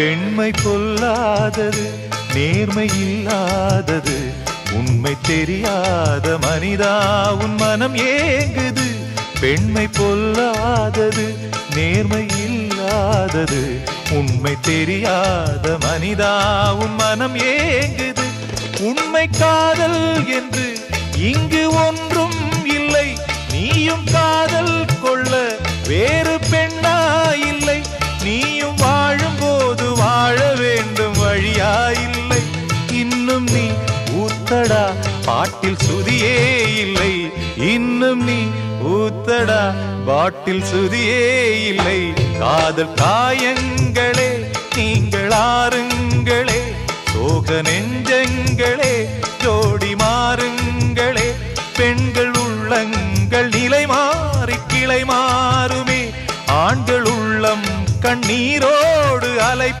பெண்மை பொல்லாதது நேர்மை இல்லாதது. உண்மை தெரியாத மனிதா உன் மனம் ஏங்குது. பெண்மை பொல்லாதது நேர்மை இல்லாதது. உண்மை தெரியாத மனிதா உன் மனம் ஏங்குது. உண்மை காதல் என்று இங்கு ஒன்றும் இல்லை. நீயும் காதல் கொள்ள வேறு இல்லை. இன்னும் நீ ஊத்தடா. பாட்டில் சுதியே இல்லை. இன்னும் நீ ஊத்தடா. பாட்டில் சுதியே இல்லை. காதல் காயங்களே நீங்கள் ஆறுங்களே. சோக நெஞ்சங்களே ஜோடி மாறுங்களே. பெண்கள் உள்ளங்கள் நிலை மாறி கிளை மாறுமே. ஆண்கள் உள்ளம் கண்ணீரோடு அலை